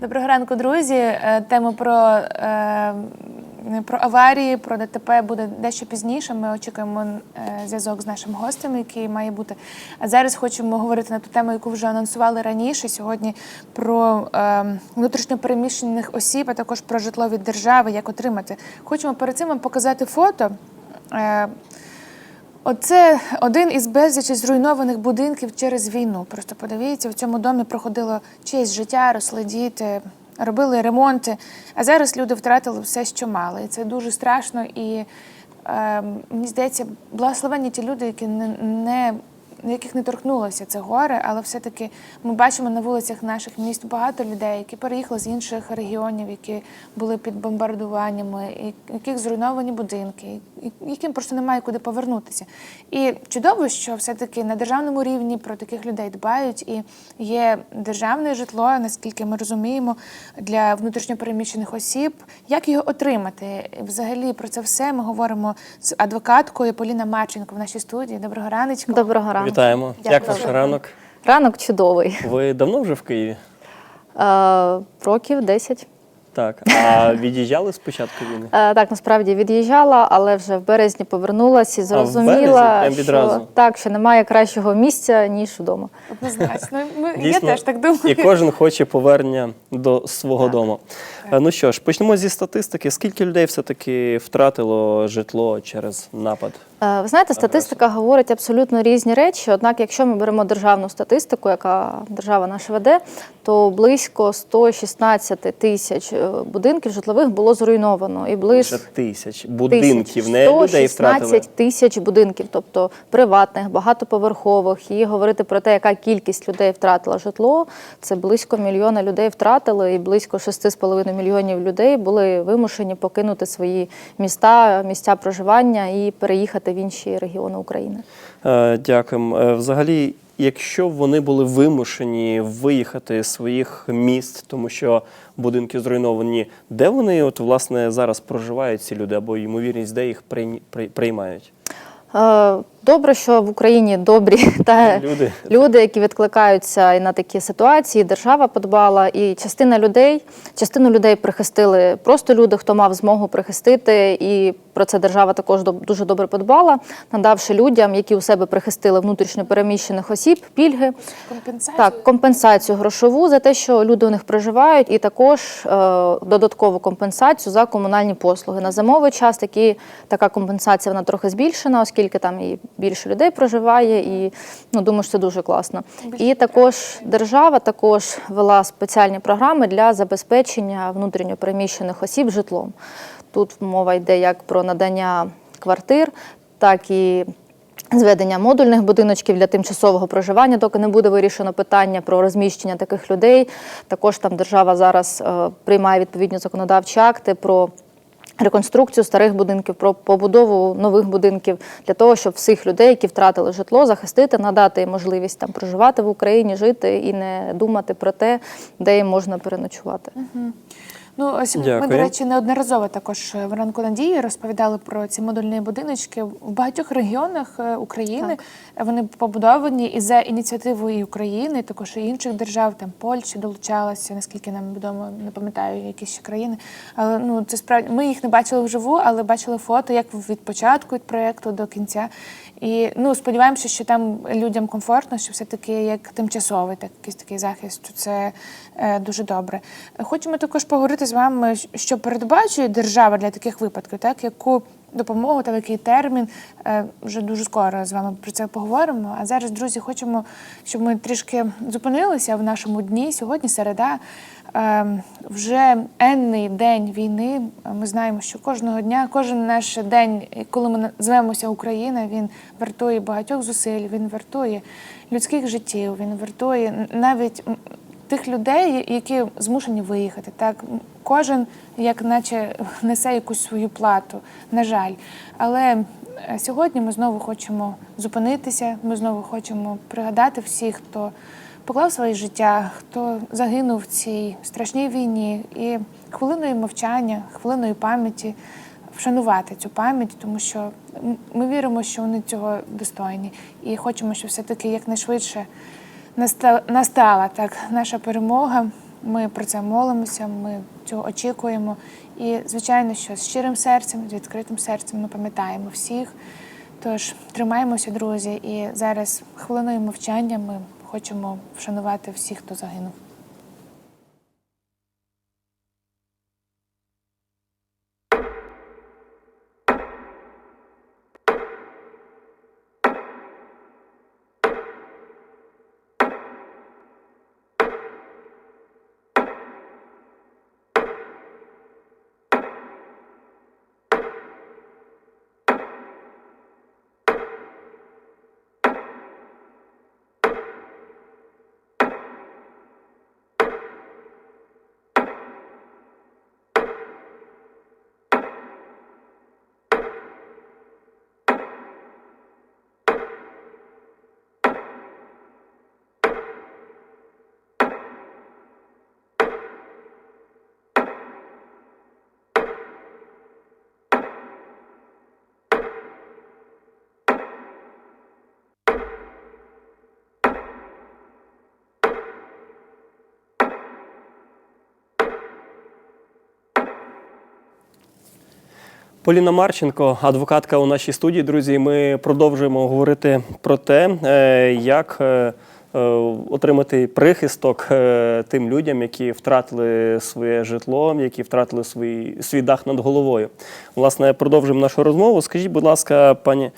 Доброго ранку, друзі. Е, Тему про, е, про аварії, про ДТП буде дещо пізніше. Ми очікуємо е, зв'язок з нашим гостем, який має бути. А зараз хочемо говорити на ту тему, яку вже анонсували раніше. Сьогодні про внутрішньопереміщених осіб, а також про житло від держави, як отримати. Хочемо перед цим вам показати фото. Оце один із безлічі зруйнованих будинків через війну. Просто подивіться, в цьому домі проходило честь життя, росли діти, робили ремонти. А зараз люди втратили все, що мали. І це дуже страшно. І е, мені здається, благословенні ті люди, які не, не яких не торкнулося це горе, але все-таки ми бачимо на вулицях наших міст багато людей, які переїхали з інших регіонів, які були під бомбардуваннями, яких зруйновані будинки, яким просто немає куди повернутися. І чудово, що все-таки на державному рівні про таких людей дбають, і є державне житло, наскільки ми розуміємо, для внутрішньопереміщених осіб. Як його отримати? Взагалі про це все ми говоримо з адвокаткою Поліна Марченко в нашій студії. Доброго раночку. Доброго ранку. Вітаємо. Дякую. Як ваш ранок? Ранок чудовий. Ви давно вже в Києві? Е, років 10. Так. А від'їжджали з початку війни? Е, так, насправді від'їжджала, але вже в березні повернулася і зрозуміла, Прям що, так, що немає кращого місця, ніж вдома. Однозначно. Ми, я Дійсно, теж так думаю. І кожен хоче повернення до свого дому. Е, Ну що ж, почнемо зі статистики. Скільки людей все-таки втратило житло через напад? Е, Ви знаєте, статистика говорить абсолютно різні речі. Однак, якщо ми беремо державну статистику, яка держава наша веде, то близько 116 тисяч е, будинків житлових було зруйновано. І близько тисяч будинків, не людей втратили. 116 тисяч будинків, тобто приватних, багатоповерхових. І говорити про те, яка кількість людей втратила житло, це близько мільйона людей втратили, і близько 6,5 мільйонів людей були вимушені покинути свої міста, місця проживання і переїхати в інші регіони України. Дякую. Дякуємо. Е, Взагалі, якщо вони були вимушені виїхати з своїх міст, тому що будинки зруйновані, де вони от власне зараз проживають ці люди, або ймовірність, де їх приймають? Добре, що в Україні добрі та Люди. люди, які відкликаються і на такі ситуації. Держава подбала, і частина людей, частину людей прихистили просто люди, хто мав змогу прихистити, і про це держава також дуже добре подбала, надавши людям, які у себе прихистили внутрішньо переміщених осіб, пільги. Компенсацію. Так, компенсацію грошову за те, що люди у них проживають, і також е, додаткову компенсацію за комунальні послуги. На зимовий час такі, така компенсація вона трохи збільшена, оскільки там і більше людей проживає, і ну думаю, що це дуже класно. І також держава також вела спеціальні програми для забезпечення внутрішньо переміщених осіб житлом. Тут мова йде як про надання квартир, так і Зведення модульних будиночків для тимчасового проживання, доки не буде вирішено питання про розміщення таких людей. Також там держава зараз е, приймає відповідні законодавчі акти про реконструкцію старих будинків, про побудову нових будинків для того, щоб всіх людей, які втратили житло, захистити, надати можливість там проживати в Україні, жити і не думати про те, де їм можна переночувати. Ну, ось ми, до речі, неодноразово також в ранку надії розповідали про ці модульні будиночки в багатьох регіонах е, України. Вони побудовані і за ініціативою і України, і також і інших держав, там Польща долучалася, наскільки нам відомо, не пам'ятаю, які ще країни. Але ну це справді ми їх не бачили вживу, але бачили фото, як від початку від проєкту до кінця. І ну сподіваємося, що там людям комфортно, що все таки як тимчасовий так, якийсь такий захист. що Це е, дуже добре. Хочемо також поговорити з вами, що передбачує держава для таких випадків, так яку допомогу та в який термін е, вже дуже скоро з вами про це поговоримо. А зараз, друзі, хочемо, щоб ми трішки зупинилися в нашому дні. Сьогодні середа. Е, Вже енний день війни. Ми знаємо, що кожного дня, кожен наш день, коли ми звемося Україна, він вартує багатьох зусиль, він вартує людських життів, він вартує навіть тих людей, які змушені виїхати. Так кожен, як наче, несе якусь свою плату, на жаль. Але е, сьогодні ми знову хочемо зупинитися. Ми знову хочемо пригадати всіх, хто поклав своє життя, хто загинув в цій страшній війні, і хвилиною мовчання, хвилиною пам'яті вшанувати цю пам'ять, тому що ми віримо, що вони цього достойні, і хочемо, щоб все таки якнайшвидше наста- настала так наша перемога. Ми про це молимося, ми цього очікуємо. І, звичайно, що з щирим серцем, з відкритим серцем ми пам'ятаємо всіх. Тож тримаємося, друзі, і зараз хвилиною мовчання ми хочемо вшанувати всіх, хто загинув. Поліна Марченко, адвокатка у нашій студії. Друзі, ми продовжуємо говорити про те, е, як е, е, отримати прихисток тим людям, які втратили своє житло, які втратили свій, свій дах над головою. Власне, продовжуємо нашу розмову. Скажіть, будь ласка, пані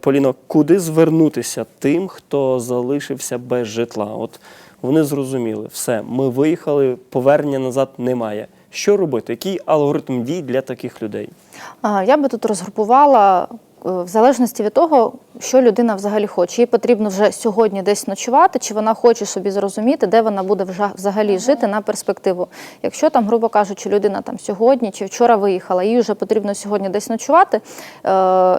Поліно, куди звернутися тим, хто залишився без житла? От вони зрозуміли, все, ми виїхали, повернення назад немає. Що робити? Який алгоритм дій для таких людей? Я би тут розгрупувала е, в залежності від того, що людина взагалі хоче. Їй потрібно вже сьогодні десь ночувати, чи вона хоче собі зрозуміти, де вона буде взагалі жити на перспективу. Якщо там, грубо кажучи, людина там сьогодні чи вчора виїхала, їй вже потрібно сьогодні десь ночувати. е,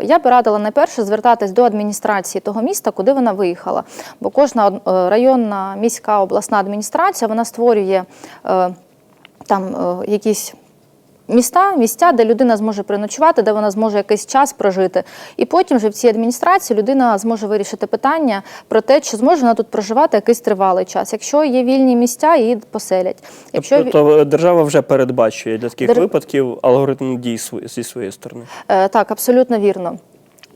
Я би радила найперше звертатись до адміністрації того міста, куди вона виїхала. Бо кожна е, районна міська обласна адміністрація вона створює е, там е, якісь міста, місця, де людина зможе переночувати, де вона зможе якийсь час прожити. І потім вже в цій адміністрації людина зможе вирішити питання про те, чи зможе вона тут проживати якийсь тривалий час. Якщо є вільні місця, її поселять. Якщо Тобто держава вже передбачує для таких Дер- випадків алгоритм дій зі своєї сторони. Е, Так, абсолютно вірно.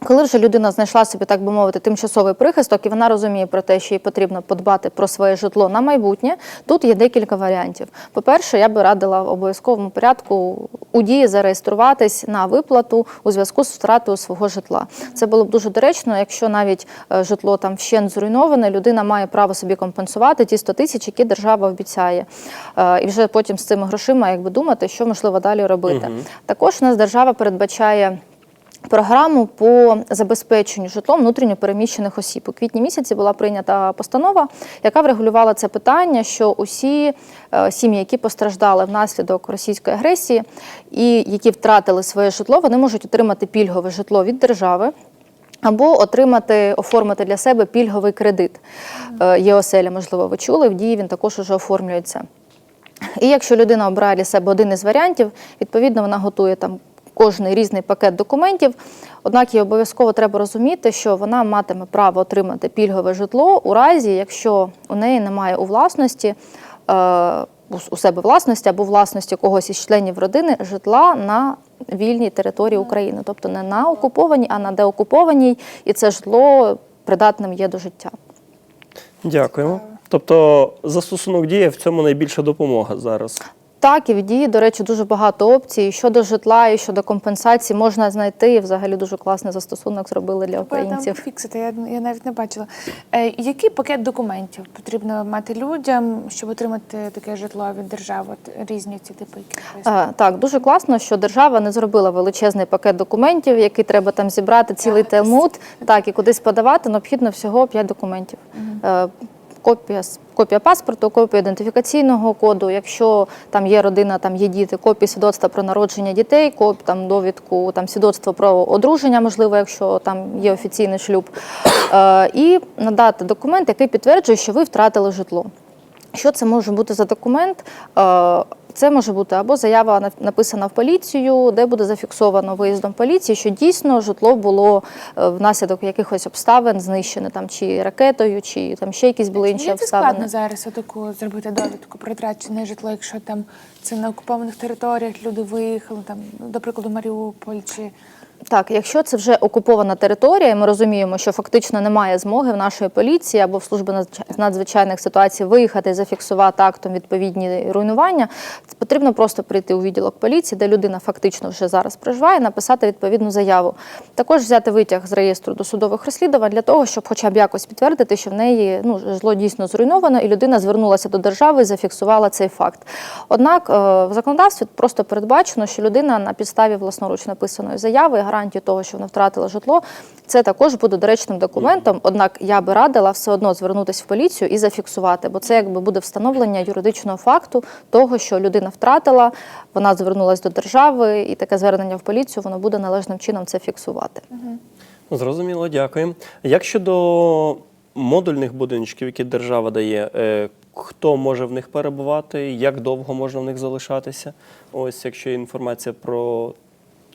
Коли вже людина знайшла собі, так би мовити, тимчасовий прихисток, і вона розуміє про те, що їй потрібно подбати про своє житло на майбутнє, тут є декілька варіантів. По-перше, я би радила в обов'язковому порядку у дії зареєструватись на виплату у зв'язку з втратою свого житла. Це було б дуже доречно, якщо навіть е, житло там вщент зруйноване, людина має право собі компенсувати ті 100 тисяч, які держава обіцяє. Е, І вже потім з цими грошима якби думати, що можливо далі робити. Також у нас держава передбачає. Програму по забезпеченню житлом внутрішньо переміщених осіб у квітні місяці була прийнята постанова, яка врегулювала це питання, що усі е, сім'ї, які постраждали внаслідок російської агресії і які втратили своє житло, вони можуть отримати пільгове житло від держави. Або отримати, оформити для себе пільговий кредит. Е, Є оселя, можливо, ви чули, в дії він також уже оформлюється. І якщо людина обирає для себе один із варіантів, відповідно вона готує там кожний різний пакет документів. Однак їй обов'язково треба розуміти, що вона матиме право отримати пільгове житло у разі, якщо у неї немає у власності. Е, у- у себе власності або власності когось із членів родини житла на вільній території України, тобто не на окупованій, а на деокупованій, і це житло придатним є до життя. Дякуємо. Тобто застосунок дії в цьому найбільша допомога зараз. Так, і в дії, до речі, дуже багато опцій. Щодо житла, і щодо компенсації можна знайти. І взагалі дуже класний застосунок зробили для Там українців. фіксити, я, я навіть не бачила. Е, який пакет документів потрібно мати людям, щоб отримати таке житло від держави? От різні ці типи, які. Е, Так, дуже класно, що держава не зробила величезний пакет документів, який треба там зібрати цілий талмуд, так і кудись подавати. Необхідно всього 5 документів. Е, Копія копія паспорту, копія ідентифікаційного коду. Якщо там є родина, там є діти, копія свідоцтва про народження дітей, коп там довідку, там свідоцтво про одруження, можливо, якщо там є офіційний шлюб, е, і надати документ, який підтверджує, що ви втратили житло. Що це може бути за документ? Е, Це може бути або заява на- написана в поліцію, де буде зафіксовано виїздом поліції, що дійсно житло було е, внаслідок якихось обставин знищене там чи ракетою, чи там ще якісь були інші є це обставини. складно зараз таку зробити довідку про втрачене житло, якщо там це на окупованих територіях люди виїхали, там, до прикладу, Маріуполь чи Так, якщо це вже окупована територія, і ми розуміємо, що фактично немає змоги в нашої поліції або в служби надзвичайних ситуацій виїхати і зафіксувати актом відповідні руйнування, потрібно просто прийти у відділок поліції, де людина фактично вже зараз проживає, написати відповідну заяву. Також взяти витяг з реєстру досудових розслідувань для того, щоб хоча б якось підтвердити, що в неї ну, житло дійсно зруйновано, і людина звернулася до держави і зафіксувала цей факт. Однак е, в законодавстві просто передбачено, що людина на підставі власноруч написаної заяви і гарантії того, що вона втратила житло, це також буде доречним документом. Однак я би радила все одно звернутися в поліцію і зафіксувати, бо це якби буде встановлення юридичного факту того, що людина втратила, вона звернулася до держави, і таке звернення в поліцію воно буде належним чином це фіксувати. Ну, Зрозуміло, дякую. Як щодо модульних будиночків, які держава дає, е, хто може в них перебувати, як довго можна в них залишатися? Ось якщо є інформація про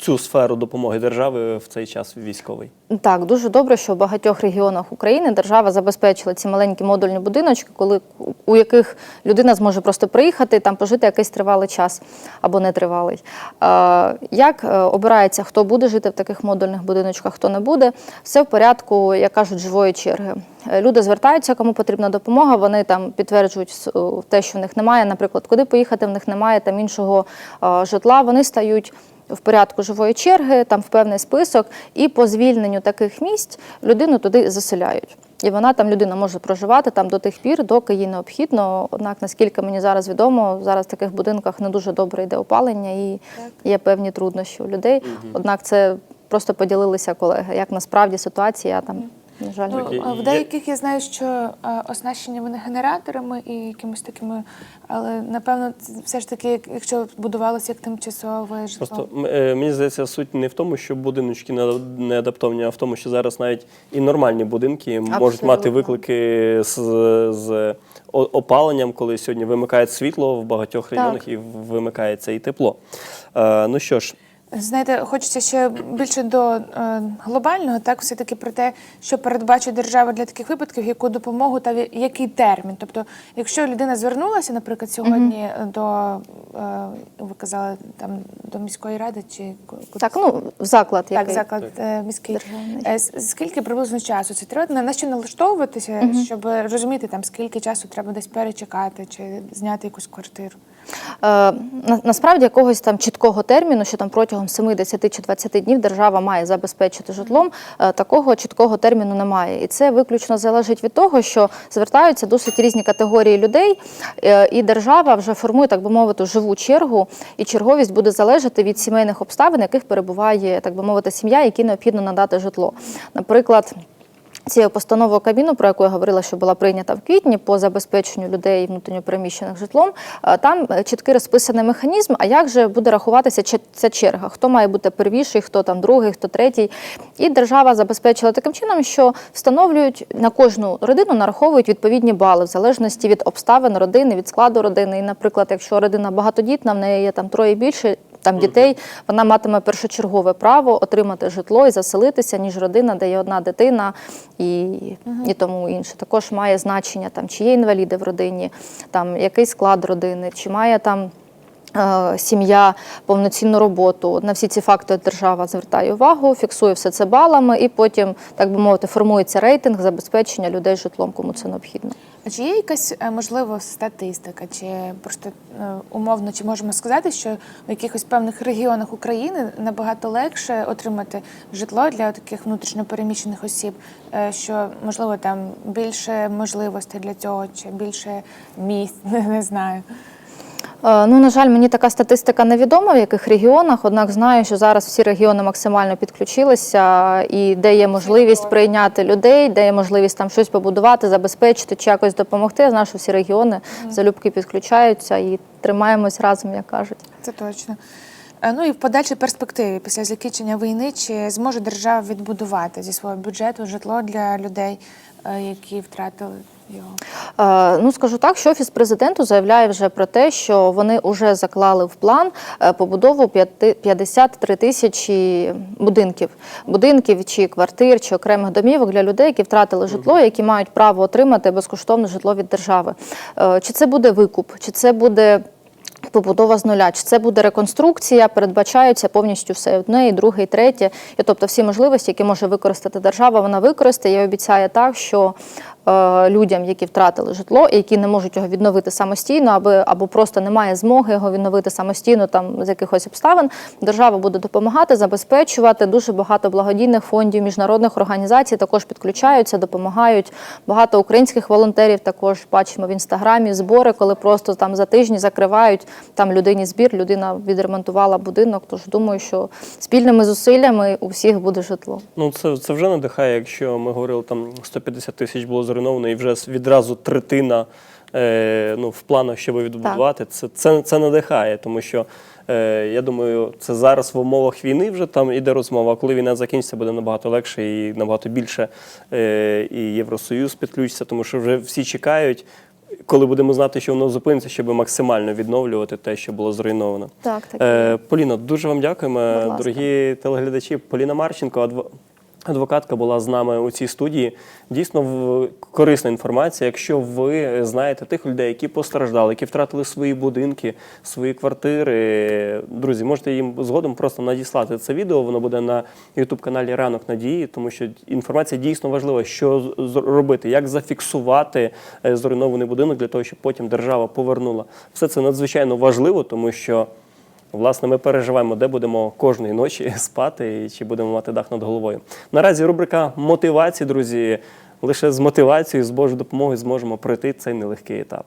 цю сферу допомоги держави в цей час військовий. Так, дуже добре, що в багатьох регіонах України держава забезпечила ці маленькі модульні будиночки, коли у яких людина зможе просто приїхати там пожити якийсь тривалий час або нетривалий. Е, Як е, обирається, хто буде жити в таких модульних будиночках, хто не буде, все в порядку, як кажуть, живої черги. Е, Люди звертаються, кому потрібна допомога. Вони там підтверджують те, що в них немає, наприклад, куди поїхати, в них немає там іншого е, житла. Вони стають в порядку живої черги, там в певний список, і по звільненню таких місць людину туди заселяють. І вона там людина може проживати там до тих пір, доки їй необхідно. Однак, наскільки мені зараз відомо, зараз в таких будинках не дуже добре йде опалення і є певні труднощі у людей. Однак це просто поділилися колеги. Як насправді ситуація там, на жаль, Ну, Такі а є- в деяких я знаю, що оснащені вони генераторами і якимось такими, але напевно все ж таки, якщо будувалося як тимчасове житло. Просто е, мені здається, суть не в тому, що будиночки не- адаптовані, а в тому, що зараз навіть і нормальні будинки можуть мати виклики з, з опаленням, коли сьогодні вимикають світло в багатьох регіонах і вимикається і тепло. Е, ну що ж, Знаєте, хочеться ще більше до е, глобального, так все таки про те, що передбачить держава для таких випадків, яку допомогу та в який термін. Тобто, якщо людина звернулася, наприклад, сьогодні до е, ви казали там до міської ради чи так, ну в заклад так, який. заклад е, міський. Державний. Е, Скільки приблизно часу це треба? На на що налаштовуватися, щоб розуміти там скільки часу треба десь перечекати чи зняти якусь квартиру? Е, на- Насправді якогось там чіткого терміну, що там протягом 7, 10 чи 20 днів держава має забезпечити житлом, е, такого чіткого терміну немає. І це виключно залежить від того, що звертаються досить різні категорії людей, е, і держава вже формує, так би мовити, живу чергу, і черговість буде залежати від сімейних обставин, яких перебуває, так би мовити, сім'я, якій необхідно надати житло. Наприклад. Цією постановою Кабміну, про яку я говорила, що була прийнята в квітні по забезпеченню людей внутрішньопереміщених житлом, е, там е, чіткий розписаний механізм. А як же буде рахуватися ця черга? Хто має бути первіший, хто там другий, хто третій? І держава забезпечила таким чином, що встановлюють на кожну родину, нараховують відповідні бали в залежності від обставин родини, від складу родини. І, наприклад, якщо родина багатодітна, в неї є там троє більше. Там дітей вона матиме першочергове право отримати житло і заселитися, ніж родина, де є одна дитина і, і тому інше. Також має значення там, чи є інваліди в родині, там який склад родини, чи має там. е, Сім'я повноцінну роботу на всі ці факти держава звертає увагу, фіксує все це балами, і потім, так би мовити, формується рейтинг забезпечення людей житлом, кому це необхідно. А чи є якась е, можливо статистика, чи просто е, умовно, чи можемо сказати, що в якихось певних регіонах України набагато легше отримати житло для таких внутрішньопереміщених осіб, е, що можливо там більше можливостей для цього, чи більше місць, не знаю. Е, Ну, на жаль, мені така статистика невідома, в яких регіонах, однак знаю, що зараз всі регіони максимально підключилися, і де є можливість прийняти людей, де є можливість там щось побудувати, забезпечити чи якось допомогти. Я знаю, що всі регіони залюбки підключаються і тримаємось разом, як кажуть. Це точно. Е, Ну і в подальшій перспективі після закінчення війни чи зможе держава відбудувати зі свого бюджету житло для людей, е, які втратили Ну, скажу так, що офіс президенту заявляє вже про те, що вони вже заклали в план е, побудову п'яти- 53 тисячі будинків, будинків чи квартир, чи окремих домівок для людей, які втратили житло, які мають право отримати безкоштовне житло від держави. Е, Чи це буде викуп, чи це буде. Побудова з нуля, чи це буде реконструкція, передбачаються повністю все одне, і друге, і третє. І тобто всі можливості, які може використати держава, вона використає і обіцяє так, що е, людям, які втратили житло і які не можуть його відновити самостійно, або, або просто немає змоги його відновити самостійно там з якихось обставин, держава буде допомагати, забезпечувати. Дуже багато благодійних фондів, міжнародних організацій також підключаються, допомагають. Багато українських волонтерів також бачимо в інстаграмі збори, коли просто там за тижні закривають там людині збір, людина відремонтувала будинок. Тож думаю, що спільними зусиллями у всіх буде житло. Ну, це, це вже надихає, якщо ми говорили, там 150 тисяч було зруйновано, і вже відразу третина е, ну, в планах, щоб відбудувати. Це, це, це надихає, тому що е, я думаю, це зараз в умовах війни вже там іде розмова. А коли війна закінчиться, буде набагато легше і набагато більше е, і Євросоюз підключиться, тому що вже всі чекають. Коли будемо знати, що воно зупиниться, щоб максимально відновлювати те, що було зруйновано. Так, так. Е, Поліно, дуже вам дякуємо, дорогі телеглядачі. Поліна Марченко, адво- адвокатка, була з нами у цій студії. Дійсно, корисна інформація. Якщо ви знаєте тих людей, які постраждали, які втратили свої будинки, свої квартири, друзі, можете їм згодом просто надіслати це відео. Воно буде на youtube каналі Ранок Надії, тому що інформація дійсно важлива, що з- з- робити, як зафіксувати е, зруйнований будинок для того, щоб потім держава повернула. Все це надзвичайно важливо, тому що. Власне, ми переживаємо, де будемо кожної ночі спати і чи будемо мати дах над головою. Наразі рубрика мотивації, друзі. Лише з мотивацією, з Божою допомогою зможемо пройти цей нелегкий етап.